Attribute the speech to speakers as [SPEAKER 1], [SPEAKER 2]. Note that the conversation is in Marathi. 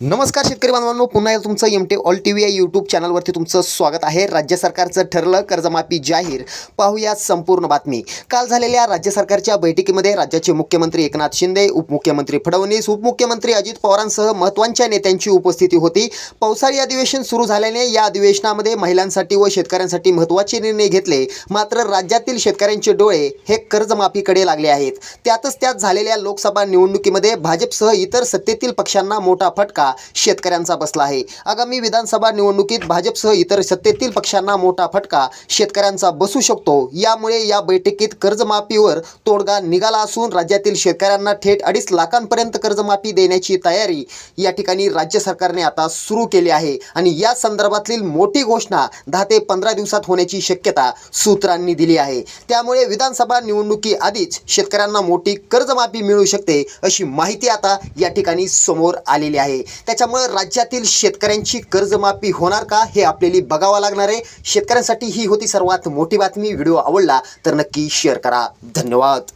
[SPEAKER 1] नमस्कार शेतकरी बांधवांनो पुन्हा एकदा तुमचं M T all T V या यूट्यूब चॅनलवरती तुमचं स्वागत आहे. राज्य सरकारचं ठरलं कर्जमाफी जाहीर. पाहूया संपूर्ण बातमी. काल झालेल्या राज्य सरकारच्या बैठकीमध्ये राज्याचे मुख्यमंत्री एकनाथ शिंदे उपमुख्यमंत्री फडणवीस उपमुख्यमंत्री अजित पवारांसह महत्त्वांच्या नेत्यांची उपस्थिती होती. पावसाळी अधिवेशन सुरू झाल्याने या अधिवेशनामध्ये महिलांसाठी व शेतकऱ्यांसाठी महत्त्वाचे निर्णय घेतले. मात्र राज्यातील शेतकऱ्यांचे डोळे हे कर्जमाफीकडे लागले आहेत. त्यातच त्यात झालेल्या लोकसभा निवडणुकीमध्ये भाजपसह इतर सत्तेतील पक्षांना मोठा फटका. शेतकऱ्यांचा बसला आहे. आगामी विधानसभा निवडणुकीत भाजपसह इतर सत्तेतील पक्षांना मोठा फटका शेतकऱ्यांचा बसू शकतो. यामुळे या बैठकीत कर्जमाफीवर तोडगा निघाला असून राज्यातील शेतकऱ्यांना थेट अडीच लाखांपर्यंत कर्जमाफी देण्याची तयारी या ठिकाणी राज्य सरकारने आता सुरू केली आहे. आणि या संदर्भातील मोठी घोषणा दहा ते पंधरा दिवसात होण्याची शक्यता सूत्रांनी दिली आहे. त्यामुळे विधानसभा निवडणुकी आधीच शेतकऱ्यांना मोठी कर्जमाफी मिळू शकते अशी माहिती आता या ठिकाणी समोर आलेली आहे. त्याच्यामुळे राज्यातील शेतकऱ्यांची कर्जमाफी होणार का हे आपल्याला बघावं लागणार आहे. शेतकऱ्यांसाठी ही होती सर्वात मोठी बातमी. व्हिडिओ आवडला तर नक्की शेअर करा. धन्यवाद.